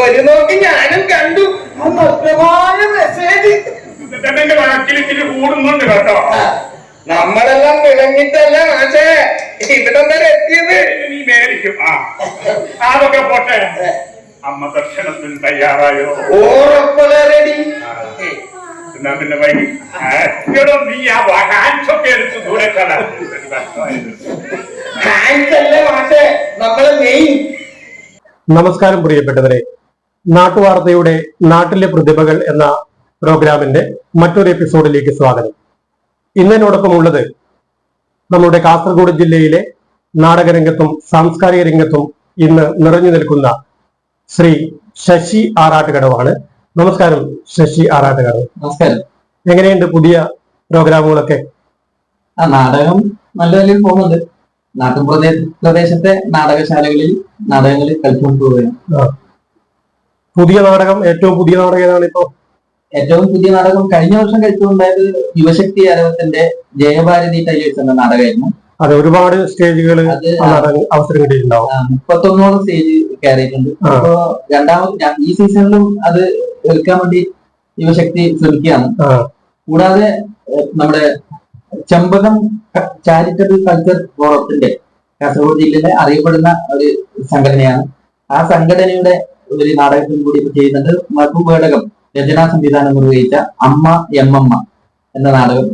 ഒരു നോക്കി ഞാനും കണ്ടു. മെസ്സേജ് എന്റെ കണക്കിൽ ഇത്തിരി കൂടുന്നുണ്ട് കേട്ടോ. നമ്മളെല്ലാം വിളങ്ങിട്ടല്ല മാഷേ? ഇവിടെ വരെ എത്തിയത് നീ മേടിക്കും. ആ അതൊക്കെ പോട്ടെ. അമ്മ ദർശനത്തിന് തയ്യാറായോ? ഓറപ്പള റെഡി എന്നാ പിന്നെ വൈകി. നീ ആ ഹാൻഡ്സ് ഒക്കെ എടുത്ത് ദൂരെ കളാ. ഹാൻഡ്സ് അല്ലേ മാഷേ? നമ്മളെ മെയിൻ നമസ്കാരം പ്രിയപ്പെട്ടവരെ. നാട്ടുവാർത്തയുടെ നാട്ടിലെ പ്രതിഭകൾ എന്ന പ്രോഗ്രാമിന്റെ മറ്റൊരു എപ്പിസോഡിലേക്ക് സ്വാഗതം. ഇന്നതിനോടൊപ്പം ഉള്ളത് നമ്മുടെ കാസർഗോഡ് ജില്ലയിലെ നാടകരംഗത്തും സാംസ്കാരിക രംഗത്തും ഇന്ന് നിറഞ്ഞു നിൽക്കുന്ന ശ്രീ ശശി ആറാട്ടുകടവാണ്. നമസ്കാരം ശശി ആറാട്ടുകടവ്. നമസ്കാരം. എങ്ങനെയുണ്ട് പുതിയ പ്രോഗ്രാമുകളൊക്കെ? നാടകം നല്ല നിലയിൽ പോകുന്നുണ്ട്. നാട്ടിൻ പ്രദേശ പ്രദേശത്തെ നാടകശാലകളിൽ നാടകങ്ങളിൽ കളിച്ചുകൊണ്ട് പോവുകയാണ് പുതിയ നാടകം ഏറ്റവും പുതിയ നാടകം ഏതാണ് ഇപ്പോ? ഏറ്റവും പുതിയ നാടകം കഴിഞ്ഞ വർഷം കഴിച്ചുകൊണ്ടായത് യുവശക്തി ആരവത്തിന്റെ ജയഭാരതി ടൈലേഴ്സ് എന്ന നാടകമായിരുന്നു. അത് ഒരുപാട് സ്റ്റേജുകൾ അവസരം കിട്ടിയിട്ടുണ്ടാവും. മുപ്പത്തൊന്നോളം സ്റ്റേജ് കയറിയിട്ടുണ്ട്. അപ്പോ രണ്ടാമത് ഈ സീസണിലും അത് എടുക്കാൻ വേണ്ടി യുവശക്തി ശ്രമിക്കുകയാണ്. കൂടാതെ നമ്മുടെ ചെമ്പകം ചാരിറ്റബിൾ കൾച്ചർ ഫോറത്തിന്റെ കാസർഗോഡ് ജില്ലയിലെ അറിയപ്പെടുന്ന ഒരു സംഘടനയാണ്. ആ സംഘടനയുടെ ഒരു നാടകത്തിൽ കൂടി ചെയ്യുന്നുണ്ട് മധുപേടകം രചനാ സംവിധാനം നിർവഹിച്ച അമ്മ എമ്മമ്മ എന്ന നാടകം.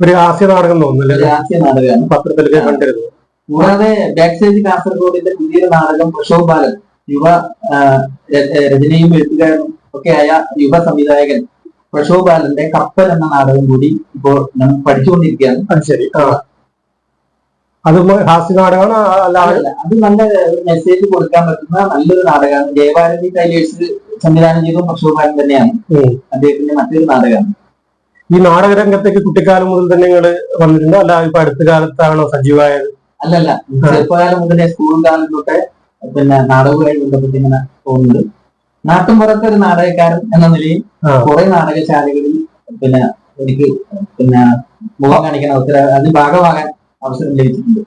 ഒരു ഹാസ്യ നാടകം ഒരു തോന്നുന്നില്ല ഹാസ്യ നാടകമാണ്. പത്രത്തിൽ കണ്ടിരുന്നു. കൂടാതെ ബാക്ക് സ്റ്റേജ് കാസർഗോഡിന്റെ പുതിയ നാടകം പ്രശോഭ് ബാലൻ യുവ രചനയും എഴുത്തുകാരനും ഒക്കെയായ യുവ സംവിധായകൻ പ്രശോഭ് ബാലന്റെ കപ്പൽ എന്ന നാടകം കൂടി ഇപ്പോൾ നമ്മൾ പഠിച്ചുകൊണ്ടിരിക്കുകയാണ്. അത് ശരി. അത് ഹാസ്യ നാടകമാണ് അല്ല അത് നല്ല മെസ്സേജ് കൊടുക്കാൻ പറ്റുന്ന നല്ലൊരു നാടകമാണ്. ദേവാരതി ടൈലേഴ്സ് സംവിധാനം ചെയ്ത പ്രശോബാലൻ തന്നെയാണ്. അദ്ദേഹത്തിന്റെ മറ്റൊരു നാടകമാണ് ഈ നാടകരംഗത്തേക്ക് കുട്ടിക്കാലം മുതൽ തന്നെ നിങ്ങൾ വന്നിട്ടുണ്ടോ. അല്ല ഇപ്പൊ അടുത്ത കാലത്താണോ സജീവമായത്? അല്ലല്ല ചെറുപ്പകാലം മുതലേ സ്കൂൾ കാലം തൊട്ടേ പിന്നെ നാടകവുമായി ബന്ധപ്പെട്ട് ഇങ്ങനെ പോകുന്നുണ്ട്. നാട്ടുമ്പുറത്തെ ഒരു നാടകക്കാരൻ എന്ന നിലയിൽ. കുറെ നാടകശാലകളിൽ പിന്നെ എനിക്ക് പിന്നെ മുഖം കാണിക്കാൻ അവസരം അതിന് ഭാഗമാകാൻ അവസരം ലഭിച്ചിട്ടുണ്ട്.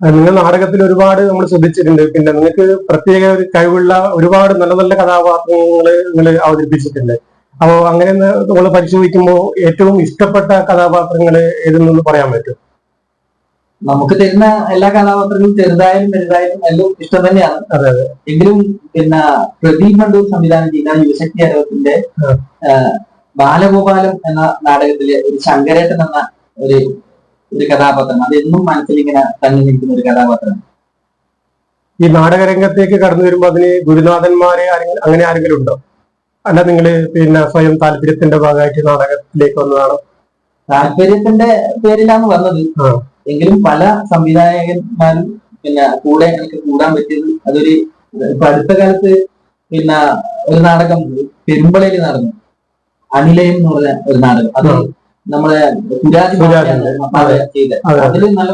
നിങ്ങൾ നാടകത്തിൽ ഒരുപാട് നമ്മൾ ശ്രദ്ധിച്ചിട്ടുണ്ട്. പിന്നെ നിങ്ങൾക്ക് പ്രത്യേക ഒരു കഴിവുള്ള ഒരുപാട് നല്ല നല്ല കഥാപാത്രങ്ങൾ നിങ്ങൾ അവതരിപ്പിച്ചിട്ടുണ്ട്. അപ്പോ അങ്ങനെ നമ്മൾ പരിശോധിക്കുമ്പോൾ ഏറ്റവും ഇഷ്ടപ്പെട്ട കഥാപാത്രങ്ങൾ ഏതെന്നൊന്ന് പറയാൻ പറ്റും നമുക്ക് തരുന്ന എല്ലാ കഥാപാത്രങ്ങളും ചെറുതായാലും വലുതായാലും എല്ലാം ഇഷ്ടം തന്നെയാണ്. അതെ, എങ്കിലും പിന്നെ പ്രദീപ് മണ്ടൂർ സംവിധാനം ചെയ്ത യുവശക്തി അരവത്തിന്റെ ബാലഗോപാലം എന്ന നാടകത്തിലെ ഒരു ശങ്കരേട്ടൻ എന്ന ഒരു ഒരു കഥാപാത്രം. അത് എന്നും മനസ്സിൽ ഇങ്ങനെ തന്നെ നിൽക്കുന്ന ഒരു കഥാപാത്രം. ഈ നാടകരംഗത്തേക്ക് കടന്നു വരുമ്പോൾ അതിന് ഗുരുനാഥന്മാരെ അങ്ങനെ ആരെങ്കിലും ഉണ്ടോ? അല്ല നിങ്ങൾ പിന്നെ സ്വയം താല്പര്യത്തിന്റെ ഭാഗമായിട്ട് നാടകത്തിലേക്ക് വന്നതാണോ? താല്പര്യത്തിന്റെ പേരിലാണ് വന്നത്. എങ്കിലും പല സംവിധായകന്മാരും പിന്നെ കൂടെ എനിക്ക് കൂടാൻ പറ്റിയത് അതൊരു ഇപ്പൊ അടുത്ത കാലത്ത് പിന്നെ ഒരു നാടകം പെരുമ്പളയിൽ നടന്നു. അനിലയം എന്ന് പറഞ്ഞ ഒരു നാടകം. അത് നമ്മളെ ചെയ്തത് അതെ. അതിൽ നല്ല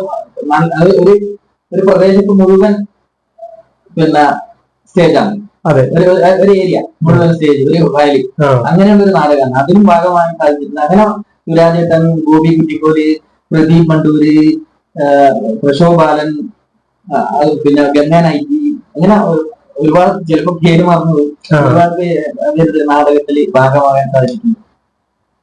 അത്. ഒരു ഒരു പ്രദേശത്ത് മുഴുവൻ പിന്നെ സ്റ്റേജാണ്. ഒരു ഏരിയ മുഴുവൻ സ്റ്റേജ് ഒരു വയലി അങ്ങനെയുള്ള ഒരു നാടകമാണ്. അതിനും ഭാഗമാകാൻ സാധിച്ചിട്ടുണ്ട് അങ്ങനെ സുരാജേട്ടൻ ഗോപി കുറ്റിക്കോൽ പ്രദീപ് മണ്ടൂര് ആ, പ്രശോഭ് ബാലൻ ആ, അത് പിന്നെ ഗംഗാൻ ഐ ജി അങ്ങനെ ഒരു- ഒരുപാട് ചിലപ്പോ പേര് മറന്നു ഒരുപാട് പേര് നാടകത്തിൽ ഭാഗമാകാൻ സാധിച്ചിട്ടുണ്ട്.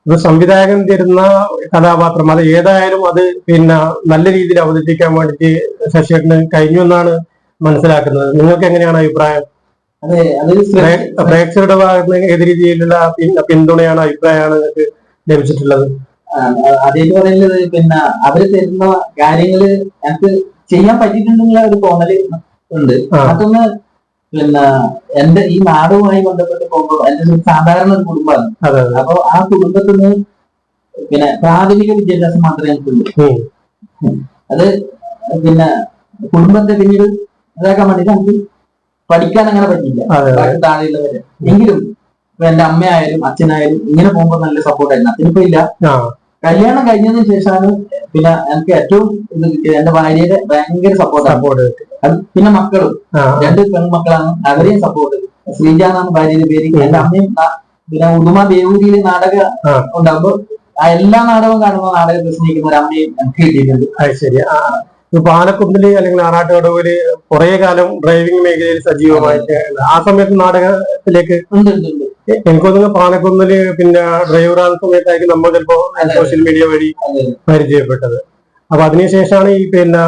ഒരു സംവിധായകൻ തരുന്ന കഥാപാത്രം അത് ഏതായാലും അത് പിന്നെ നല്ല രീതിയിൽ അവതരിപ്പിക്കാൻ വേണ്ടിയിട്ട് ശശിയേട്ടന് കഴിഞ്ഞു എന്നാണ് മനസ്സിലാക്കുന്നത്. നിങ്ങൾക്ക് എങ്ങനെയാണ് അഭിപ്രായം? പ്രേക്ഷകരുടെ ഭാഗത്ത് ഏത് രീതിയിലുള്ള പിന്തുണയാണ് അഭിപ്രായമാണ് നിങ്ങൾക്ക് ലഭിച്ചിട്ടുള്ളത്? അതേറ്റ് പറയുന്നത് പിന്നെ അവർ തരുന്ന കാര്യങ്ങൾ എനിക്ക് ചെയ്യാൻ പറ്റിയിട്ടുണ്ടെന്നുള്ള ഒരു തോന്നൽ ഉണ്ട്. അതൊന്ന് മറ്റൊന്ന് പിന്നെ എന്റെ ഈ നാടുമായി ബന്ധപ്പെട്ട് പോകുമ്പോൾ എന്റെ സാധാരണ ഒരു കുടുംബമാണ്. അപ്പൊ ആ കുടുംബത്തിന് നിന്ന് പിന്നെ പ്രാഥമിക വിദ്യാഭ്യാസം മാത്രമേ എനിക്കുള്ളൂ. അത് പിന്നെ കുടുംബത്തെ പിന്നീട് ഇതാക്കാൻ വേണ്ടിട്ട് നമുക്ക് പഠിക്കാൻ അങ്ങനെ പറ്റില്ല താഴെയുള്ളവരെ. എങ്കിലും എന്റെ അമ്മയായാലും അച്ഛനായാലും ഇങ്ങനെ പോകുമ്പോൾ നല്ല സപ്പോർട്ടായിരുന്നു അച്ഛനിപ്പോ ഇല്ല. കല്യാണം കഴിഞ്ഞതിന് ശേഷമാണ് പിന്നെ എനിക്ക് ഏറ്റവും ഇത് കിട്ടിയത് എന്റെ ഭാര്യയുടെ ഭയങ്കര സപ്പോർട്ട് സപ്പോർട്ട് പിന്നെ മക്കളും. രണ്ട് പെൺമക്കളാണ് അവരെയും സപ്പോർട്ട് ശ്രീജ എന്നാണ് ഭാര്യയുടെ പേര്. എന്റെ അമ്മയും പിന്നെ ഉദുമ ദേവൂരിയിലെ നാടക. ഉണ്ടാകുമ്പോൾ ആ എല്ലാ നാടകവും കാണുമ്പോൾ നാടകം പ്രശ്നിക്കുന്ന ഒരു അമ്മയും എനിക്ക് കിട്ടിയിട്ടുണ്ട്. ശരി. പാലക്കുന്നിൽ അല്ലെങ്കിൽ ആറാട്ടുകടവിൽ കുറെ കാലം ഡ്രൈവിംഗ് മേഖലയിൽ സജീവമായിട്ട് ആ സമയത്ത് നാടകത്തിലേക്ക് ഉണ്ട് ഉണ്ട് ഉണ്ട്. എനിക്ക് തോന്നുന്നു പാലക്കുന്നിൽ പിന്നെ ഡ്രൈവർ ആ സമയത്തായിരിക്കും നമ്മൾ ചിലപ്പോ സോഷ്യൽ മീഡിയ വഴി പരിചയപ്പെട്ടത്. അപ്പൊ അതിനുശേഷമാണ് ഈ പിന്നെ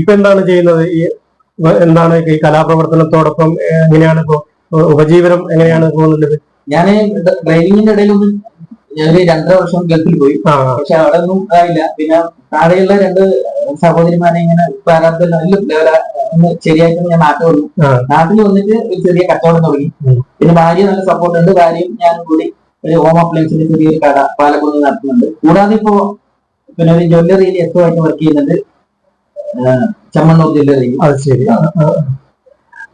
ഇപ്പൊ എന്താണ് ചെയ്യുന്നത്? ഈ എന്താണ് ഈ കലാപ്രവർത്തനത്തോടൊപ്പം എങ്ങനെയാണ് ഇപ്പോ ഉപജീവനം എങ്ങനെയാണ് പോകുന്നത്? ഞാൻ ഡ്രൈവിംഗിന്റെ ഇടയിലൊന്നും ഞാനൊരു രണ്ടര വർഷം ഗൾഫിൽ പോയി. പക്ഷെ അവിടെ ഒന്നും ആയില്ല. പിന്നെ താഴെയുള്ള രണ്ട് സഹോദരിമാരെ ഇങ്ങനെ പ്രാരാബ്ദം ഒന്ന് ശരിയായിട്ട് ഞാൻ നാട്ടിൽ വന്നു. നാട്ടിൽ വന്നിട്ട് ഒരു ചെറിയ കച്ചവടം തുടങ്ങി. പിന്നെ ഭാര്യ നല്ല സപ്പോർട്ട് ഉണ്ട്. ഭാര്യയും ഞാനും കൂടി ഒരു ഹോം അപ്ലയൻസിന്റെ ചെറിയൊരു കട പാലക്കുന്ന് നടത്തുന്നുണ്ട്. കൂടാതെ ഇപ്പോ പിന്നെ ഒരു ജ്വല്ലറിയിൽ എത്തുമായിട്ട് വർക്ക് ചെയ്യുന്നുണ്ട്. ചമ്മണ്ണൂർ ജ്വല്ലറിയിൽ അത് ശരി.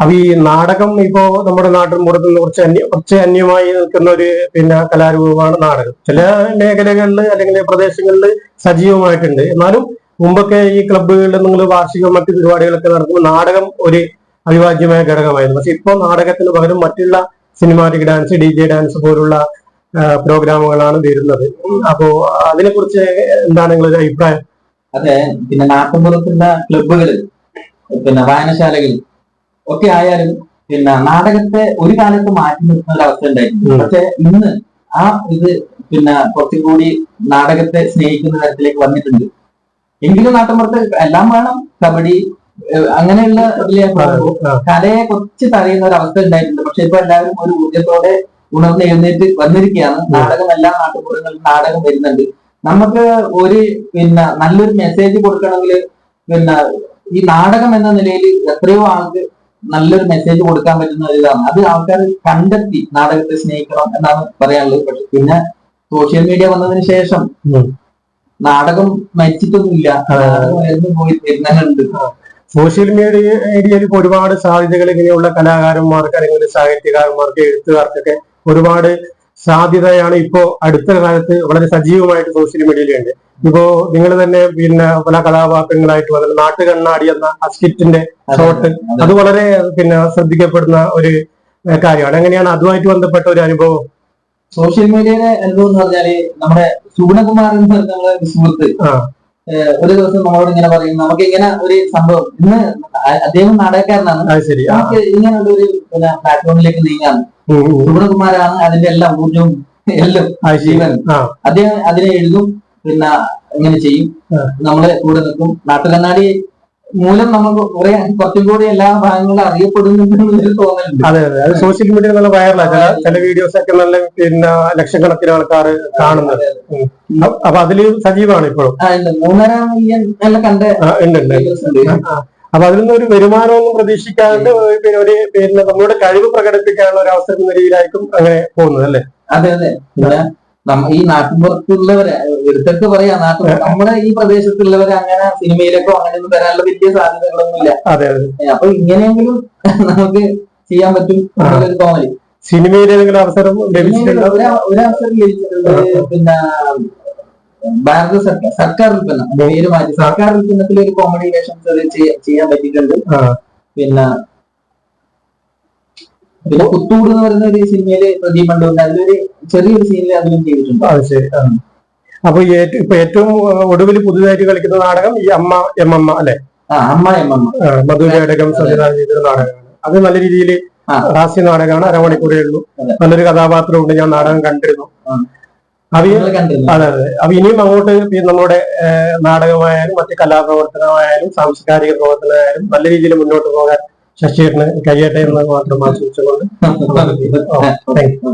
അപ്പൊ ഈ നാടകം ഇപ്പോ നമ്മുടെ നാട്ടിൽ പുറത്ത് കുറച്ച് അന്യ കുറച്ച് അന്യമായി നിൽക്കുന്ന ഒരു പിന്നെ കലാരൂപമാണ് നാടകം. ചില മേഖലകളിൽ അല്ലെങ്കിൽ പ്രദേശങ്ങളിൽ സജീവമായിട്ടുണ്ട്. എന്നാലും മുമ്പൊക്കെ ഈ ക്ലബ്ബുകളിൽ നിങ്ങൾ വാർഷിക മറ്റു പരിപാടികളൊക്കെ നടത്തുമ്പോൾ നാടകം ഒരു അവിഭാജ്യമായ ഘടകമായിരുന്നു. പക്ഷെ ഇപ്പോൾ നാടകത്തിന് പകരം മറ്റുള്ള cinematic dance D J dance പോലുള്ള പ്രോഗ്രാമുകളാണ് വരുന്നത്. അപ്പോ അതിനെ കുറിച്ച് എന്താണ് നിങ്ങളൊരു അഭിപ്രായം? അതെ. പിന്നെ നാട്ടിൻപുറത്തുള്ള ക്ലബ്ബുകളിൽ പിന്നെ വായനശാലകൾ ഒക്കെ ആയാലും പിന്നെ നാടകത്തെ ഒരു കാലത്ത് മാറ്റി നിർത്തുന്ന ഒരു അവസ്ഥ ഉണ്ടായിരുന്നു. പക്ഷെ ഇന്ന് ആ ഇത് പിന്നെ കുറച്ചും കൂടി നാടകത്തെ സ്നേഹിക്കുന്ന തരത്തിലേക്ക് വന്നിട്ടുണ്ട്. എങ്കിലും നാട്ടിൻപുറത്ത് എല്ലാം വേണം. കബഡി അങ്ങനെയുള്ള കലയെ കുറച്ച് തടയുന്ന ഒരു അവസ്ഥ ഉണ്ടായിട്ടുണ്ട്. പക്ഷെ ഇപ്പൊ എല്ലാവരും ഒരു ഊർജത്തോടെ ഉണർന്ന് എഴുന്നേറ്റ് വന്നിരിക്കുകയാണ്. നാടകം എല്ലാ നാട്ടുപുറങ്ങളിലും നാടകം വരുന്നുണ്ട്. നമുക്ക് ഒരു പിന്നെ നല്ലൊരു മെസ്സേജ് കൊടുക്കണമെങ്കിൽ പിന്നെ ഈ നാടകം എന്ന നിലയിൽ എത്രയോ ആൾക്ക് നല്ലൊരു മെസ്സേജ് കൊടുക്കാൻ പറ്റുന്ന ഒരു ഇതാണ്. അത് ആൾക്കാർ കണ്ടെത്തി നാടകത്തെ സ്നേഹിക്കണം എന്നാണ് പറയാനുള്ളത്. പക്ഷെ പിന്നെ സോഷ്യൽ മീഡിയ വന്നതിന് ശേഷം. നാടകം മരിച്ചിട്ടൊന്നുമില്ല നാടകം പോയി തരുന്നുണ്ട് സോഷ്യൽ മീഡിയ ഏരിയയിൽ ഒരുപാട് സാധ്യതകൾ ഇങ്ങനെയുള്ള കലാകാരന്മാർക്ക് അല്ലെങ്കിൽ സാഹിത്യകാരന്മാർക്ക് എഴുത്തുകാർക്കൊക്കെ ഒരുപാട് സാധ്യതയാണ് ഇപ്പോ അടുത്ത കാലത്ത് വളരെ സജീവമായിട്ട് സോഷ്യൽ മീഡിയയിലുണ്ട് ഇപ്പോ നിങ്ങൾ തന്നെ പിന്നെ പല കഥാപാത്രങ്ങളായിട്ട് വന്നത് നാട്ടുകണ്ണാടി എന്ന ആ സ്കിറ്റിന്റെ ഷോട്ട് അത് വളരെ പിന്നെ ശ്രദ്ധിക്കപ്പെടുന്ന ഒരു കാര്യമാണ്. എങ്ങനെയാണ് അതുമായിട്ട് ബന്ധപ്പെട്ട ഒരു അനുഭവം? സോഷ്യൽ മീഡിയയിലെ അനുഭവം എന്ന് പറഞ്ഞാൽ നമ്മുടെ സുഗുണകുമാർ എന്ന് പറഞ്ഞ നമ്മളെ സുഹൃത്ത്. ഒരു ദിവസം നമ്മളോട് ഇങ്ങനെ പറയും നമുക്ക് ഇങ്ങനെ ഒരു സംഭവം ഇന്ന് അദ്ദേഹം നാടകക്കാരനാണ്. ശരി. നമുക്ക് ഇങ്ങനെയുള്ള ഒരു പ്ലാറ്റ്ഫോമിലേക്ക് നീങ്ങാൻ. സുഗുണകുമാരാണ് അതിന്റെ എല്ലാം ഊർജവും എല്ലാം ജീവൻ. അദ്ദേഹം അതിനെ എഴുതും പിന്നെ ഇങ്ങനെ ചെയ്യും. നമ്മളെ നമ്മൾ കൂടെ നിൽക്കും. നാട്ടുകണ്ണാടി മൂലം നമുക്ക് കുറെ കുറച്ചും കൂടി എല്ലാ ഭാഗങ്ങളും അറിയപ്പെടുന്നുണ്ടെന്നൊരു തോന്നലുണ്ട് അതെ അതെ. അത് സോഷ്യൽ മീഡിയ നല്ല വൈറലാണ് ചില ചില വീഡിയോസ് ഒക്കെ നല്ല പിന്നെ ലക്ഷക്കണക്കിന് ആൾക്കാർ കാണുന്നത്. അപ്പൊ അതിൽ സജീവമാണ് ഇപ്പോഴും. മൂന്നര മില്യൺ കണ്ട ഉണ്ട് ഉണ്ട്. അപ്പൊ അതിൽ നിന്ന് ഒരു വരുമാനമൊന്നും പ്രതീക്ഷിക്കാണ്ട് പിന്നെ ഒരു പിന്നെ നമ്മുടെ കഴിവ് പ്രകടിപ്പിക്കാനുള്ള ഒരു അവസരം എന്ന രീതിയിലായിരിക്കും അങ്ങനെ പോകുന്നത് അല്ലേ? അതെ അതെ. ഈ നാട്ടിൻപുറത്തുള്ളവരെ എടുത്തിട്ട് പറയാ നാട്ടിൽ നമ്മുടെ ഈ പ്രദേശത്തുള്ളവരെ അങ്ങനെ സിനിമയിലേക്കോ അങ്ങനെ ഒന്നും വരാനുള്ള വലിയ സാധ്യതകളൊന്നും ഇല്ല അതെ. അതെ അപ്പൊ ഇങ്ങനെയെങ്കിലും നമുക്ക് ചെയ്യാൻ പറ്റും എന്നുള്ളൊരു തോന്നൽ. സിനിമയിൽ ഏതെങ്കിലും അവസരം ലഭിച്ചിട്ടുണ്ടോ? ഒരു- അവസരം ലഭിച്ചിട്ടുണ്ട്. പിന്നെ ഭാരത സർക്കാർ സർക്കാർ ഉൽപ്പന്നം. പേര് മാറ്റി സർക്കാർ ഉൽപ്പന്നത്തിൽ ഒരു കോമഡി വേഷം ചെയ്യാൻ പറ്റിയിട്ടുണ്ട്. പിന്നെ പിന്നെ പുത്തൂട് എന്ന് പറയുന്ന ഒരു സിനിമയിൽ പ്രദീപ് ഉണ്ട് അതിലൊരു ചെറിയൊരു സീനിൽ അതിലും ചെയ്തിട്ടുണ്ട്. അത് ശരി. അപ്പൊ ഇപ്പൊ ഏറ്റവും ഒടുവിൽ പുതുതായിട്ട് കളിക്കുന്ന നാടകം ഈ അമ്മ എം അമ്മ അല്ലെ? അമ്മ എം അമ്മ. മധുരടകം സംവിധാനം ചെയ്തൊരു നാടകമാണ്. അത് നല്ല രീതിയിൽ. ഹാസ്യ നാടകമാണ് അരമണിക്കൂറേ ഉള്ളൂ. നല്ലൊരു കഥാപാത്രമുണ്ട് ഞാൻ നാടകം കണ്ടിരുന്നു. ആ. അത് അതെ. അപ്പൊ ഇനിയും അങ്ങോട്ട് നമ്മുടെ നാടകമായാലും മറ്റ് കലാപ്രവർത്തനമായാലും സാംസ്കാരിക പ്രവർത്തനമായാലും നല്ല രീതിയിൽ മുന്നോട്ട് പോകാൻ ശശിയേട്ടന് കഴിയട്ടെ എന്ന് മാത്രം ആശംസിച്ചുകൊണ്ട് താങ്ക് യു